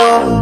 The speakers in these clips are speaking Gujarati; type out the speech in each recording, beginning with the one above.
তো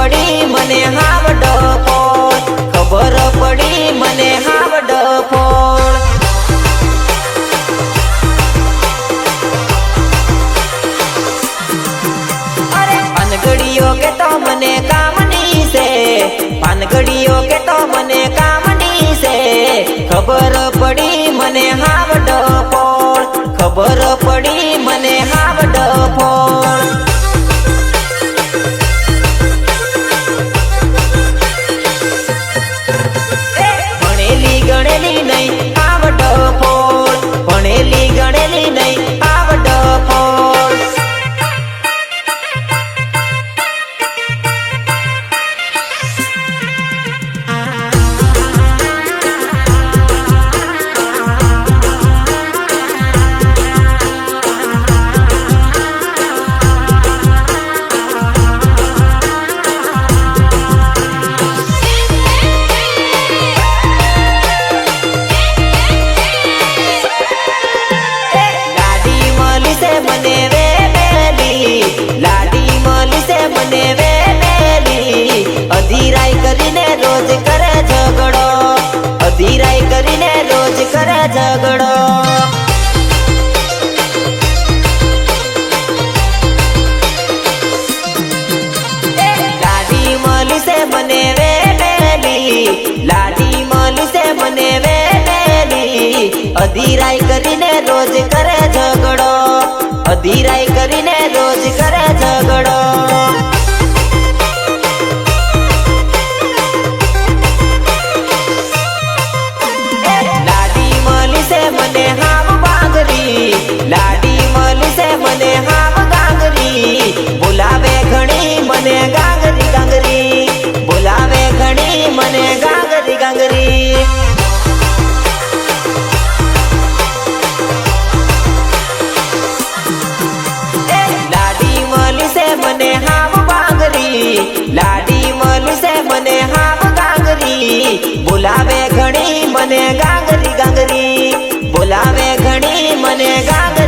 પડી મને હાવ ડફો ખબર પડી મને હાવ ડફો પાનગડીઓ કે મને કામની છે. પાનગડીઓ કે મને કામની છે. ખબર પડી મને હાવ ડફો ખબર પડી મને અધીરાઈ કરીને રોજ કરે ઝઘડો. અધીરાઈ બોલાવે ઘણી મને ગાંગરી ગાંગરી. બોલાવે ઘણી મને ગાંગરી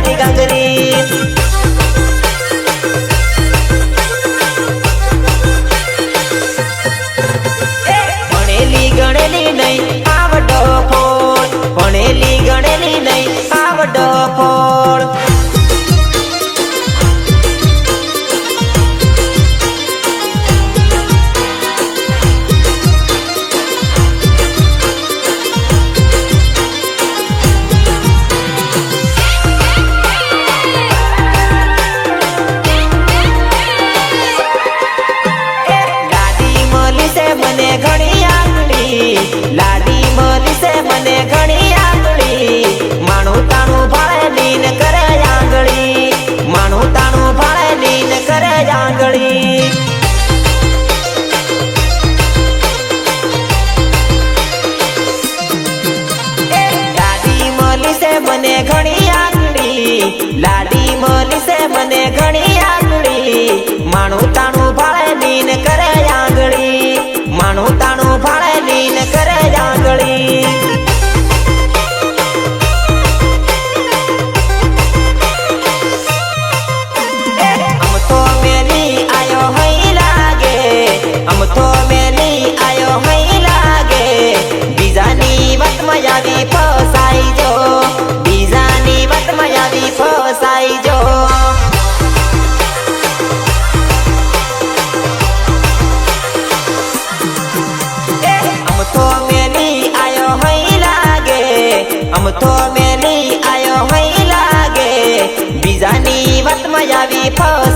have be post